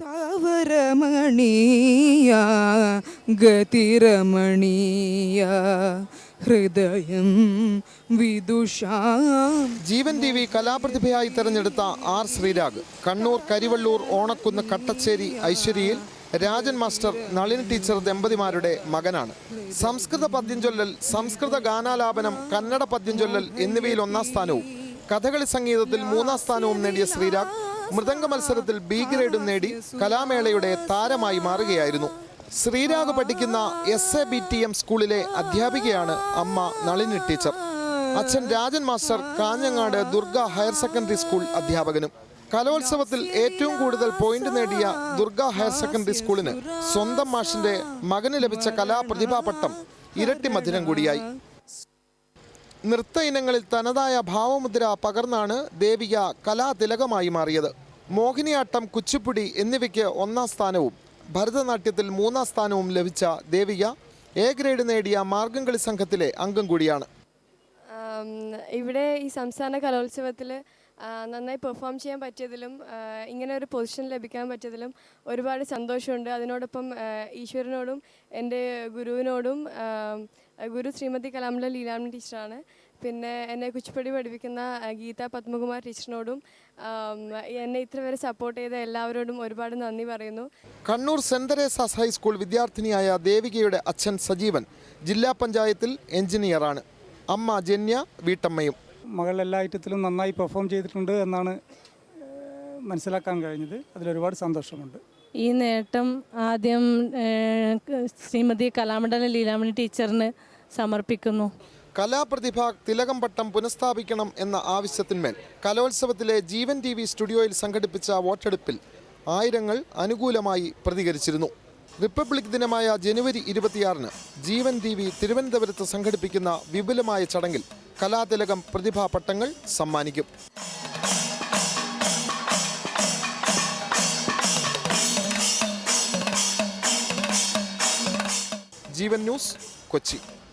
താവരമണീയ ഗതിരമണീയ ഹൃദയം വിദുഷാം. ജീവൻ T V കലാപ്രതിഭയായി തെരഞ്ഞെടുത്ത ആർ ശ്രീരാഗ് കണ്ണൂർ കരിവള്ളൂർ ഓണക്കുന്ന് കട്ടച്ചേരി ഐശ്വര്യയിൽ രാജൻ മാസ്റ്റർ നളിനി ടീച്ചർ ദമ്പതിമാരുടെ മകനാണ്. സംസ്കൃത പദ്യം ചൊല്ലൽ സംസ്കൃത ഗാനാലാപനം കന്നഡ പദ്യം ചൊല്ലൽ എന്നിവയിൽ ഒന്നാം സ്ഥാനവും കഥകളി സംഗീതത്തിൽ മൂന്നാം സ്ഥാനവും നേടിയ ശ്രീരാഗ് മൃദംഗ മത്സരത്തിൽ ബി ഗ്രേഡും നേടി കലാമേളയുടെ താരമായി മാറുകയായിരുന്നു. ശ്രീരാഗ് പഠിക്കുന്ന S A B T M സ്കൂളിലെ അധ്യാപികയാണ് അമ്മ നളിനി ടീച്ചർ. അച്ഛൻ Rajan master Kanhangad Durga higher secondary school അധ്യാപകനും. കലോത്സവത്തിൽ ഏറ്റവും കൂടുതൽ പോയിന്റ് നേടിയ ദുർഗ ഹയർ സെക്കൻഡറി സ്കൂളിന് സ്വന്തം മാഷിന്റെ മകന് ലഭിച്ച കലാപ്രതിഭാ പട്ടം ഇരട്ടി മധുരം കൂടിയായി. നൃത്ത ഇനങ്ങളിൽ തനതായ ഭാവമുദ്ര പകർന്നാണ് ദേവിക കലാതിലകമായി മാറിയത്. മോഹിനിയാട്ടം കുച്ചിപ്പുടി എന്നിവയ്ക്ക് ഒന്നാം സ്ഥാനവും ഭരതനാട്യത്തിൽ മൂന്നാം സ്ഥാനവും ലഭിച്ച ദേവിക എ ഗ്രേഡ് നേടിയ മാർഗംകളി സംഘത്തിലെ അംഗം കൂടിയാണ്. ഇവിടെ ഈ സംസ്ഥാന കലോത്സവത്തിൽ നന്നായി പെർഫോം ചെയ്യാൻ പറ്റിയതിലും ഇങ്ങനെ ഒരു പൊസിഷൻ ലഭിക്കാൻ പറ്റിയതിലും ഒരുപാട് സന്തോഷമുണ്ട്. അതിനോടൊപ്പം ഈശ്വരനോടും എന്റെ ഗുരുവിനോടും ഗുരു ശ്രീമതി കലാമിലെ ലീലാമണി ടീച്ചറാണ്. പിന്നെ എന്നെ കുച്ചിപ്പടി പഠിപ്പിക്കുന്ന ഗീത പത്മകുമാർ ടീച്ചറിനോടും എന്നെ ഇത്ര വരെ സപ്പോർട്ട് ചെയ്ത എല്ലാവരോടും ഒരുപാട് നന്ദി പറയുന്നു. Kannur saint Teresa's high school വിദ്യാർത്ഥിനിയായ ദേവികയുടെ അച്ഛൻ സജീവൻ ജില്ലാ പഞ്ചായത്തിൽ എഞ്ചിനീയറാണ്. അമ്മ ജന്യ വീട്ടമ്മയും. മകൾ എല്ലാ ഐറ്റത്തിലും നന്നായി പെർഫോം ചെയ്തിട്ടുണ്ട് എന്നാണ് മനസ്സിലാക്കാൻ കഴിഞ്ഞത്. അതിലൊരുപാട് സന്തോഷമുണ്ട്. ഈ നേട്ടം ആദ്യം ശ്രീമതി കലാമണ്ഡലം ലീലാമണി ടീച്ചറിന് സമർപ്പിക്കുന്നു. കലാപ്രതിഭ തിലകം പട്ടം പുനഃസ്ഥാപിക്കണം എന്ന ആവശ്യത്തിന്മേൽ കലോത്സവത്തിലെ ജീവൻ ടി വി സ്റ്റുഡിയോയിൽ സംഘടിപ്പിച്ച വോട്ടെടുപ്പിൽ ആയിരങ്ങൾ അനുകൂലമായി പ്രതികരിച്ചിരുന്നു. റിപ്പബ്ലിക് ദിനമായ ജനുവരി ഇരുപത്തിയാറിന് ജീവൻ ടിവി തിരുവനന്തപുരത്ത് സംഘടിപ്പിക്കുന്ന വിപുലമായ ചടങ്ങിൽ കലാതിലകം പ്രതിഭാ പട്ടങ്ങൾ സമ്മാനിക്കും. ജീവൻ ന്യൂസ് കൊച്ചി.